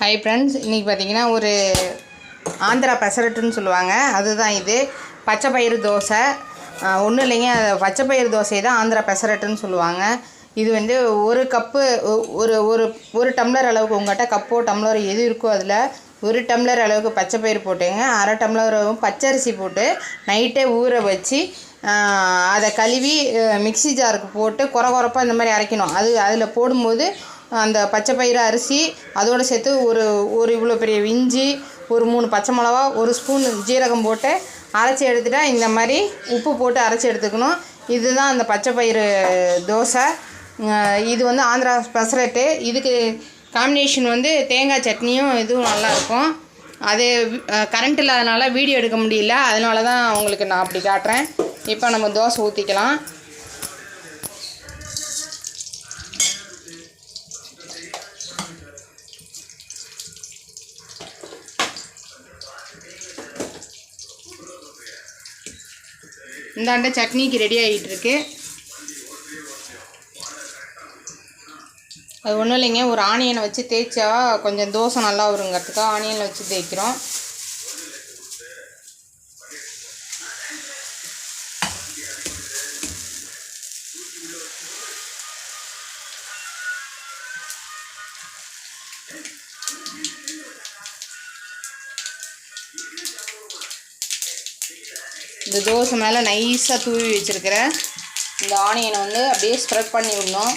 Hi friends இன்றைக்கி பார்த்தீங்கன்னா ஒரு ஆந்திரா பெசரட்டுன்னு சொல்லுவாங்க. அதுதான் இது. பச்சை பயிறு தோசை ஒன்றும் இல்லைங்க. பச்சை பயிறு தோசை தான் ஆந்திரா பெசரட்டுன்னு சொல்லுவாங்க. இது வந்து ஒரு கப்பு ஒ- ஒரு ஒரு ஒரு டம்ளர் அளவுக்கு உங்கள்கிட்ட கப்போ டம்ளர் எது இருக்கோ அதில் ஒரு டம்ளர் அளவுக்கு பச்சை பயிறு போட்டுங்க. அரை டம்ளர் பச்சரிசி போட்டு நைட்டே ஊற வச்சு அதை கழுவி மிக்சி மிக்ஸி ஜாருக்கு போட்டு குறை குறப்பாக இந்த மாதிரி அரைக்கணும். அது அதில் போடும்போது அந்த பச்சை பயிறு அரிசி அதோடு சேர்த்து ஒரு ஒரு இவ்வளோ பெரிய இஞ்சி ஒரு மூணு பச்சை மிளகா ஒரு ஸ்பூன் ஜீரகம் போட்டு அரைச்சி எடுத்துட்டா இந்த மாதிரி உப்பு போட்டு அரைச்சி எடுத்துக்கணும். இதுதான் அந்த பச்சை பயிறு தோசை. இது வந்து ஆந்திரா ஸ்பெஷலட்டு இதுக்கு காம்பினேஷன் வந்து தேங்காய் சட்னியும் இதுவும் நல்லாயிருக்கும் அது கரண்ட் இல்லாதனால வீடியோ எடுக்க முடியல. அதனால தான் உங்களுக்கு நான் அப்படி காட்டுறேன். இப்போ நம்ம தோசை ஊற்றிக்கலாம் இந்தாண்ட சட்னிக்கு ரெடி ஆகிட்டு இருக்கு அது ஒன்றும் இல்லைங்க ஒரு ஆனியனை வச்சு தேய்ச்சா கொஞ்சம் தோசை நல்லா வருங்கிறதுக்காக ஆனியனில் வச்சு தேய்க்கிறோம். இந்த தோசை மேலே நைஸாக தூவி வச்சுருக்கிறேன். இந்த ஆனியனை வந்து அப்படியே ஸ்ப்ரெட் பண்ணி விடணும்.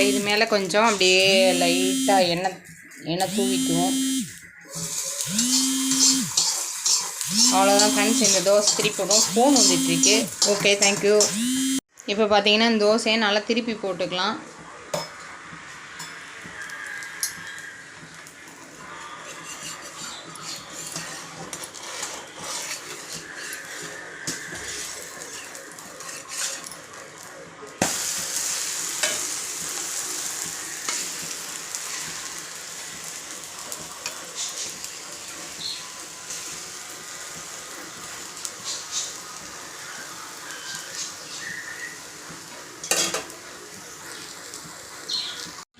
இப்போ இது மேலே கொஞ்சம் அப்படியே லைட்டாக எண்ணெய் எண்ணெய் தூவிக்குவோம். அவ்வளோதான் ஃப்ரெண்ட்ஸ் இந்த தோசை திருப்பி விடும் ஃபோன் வந்துட்டுருக்கு ஓகே தேங்க்யூ இப்போ பார்த்தீங்கன்னா இந்த தோசையை நல்லா திருப்பி போட்டுக்கலாம்.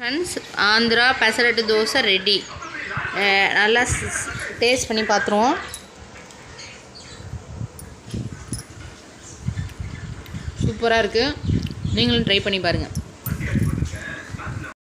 ஃப்ரெண்ட்ஸ் ஆந்திரா பெசரட்டு தோசை ரெடி நல்லா டேஸ்ட் பண்ணி பார்த்துருவோம் சூப்பராக இருக்குது நீங்களும் ட்ரை பண்ணி பாருங்கள்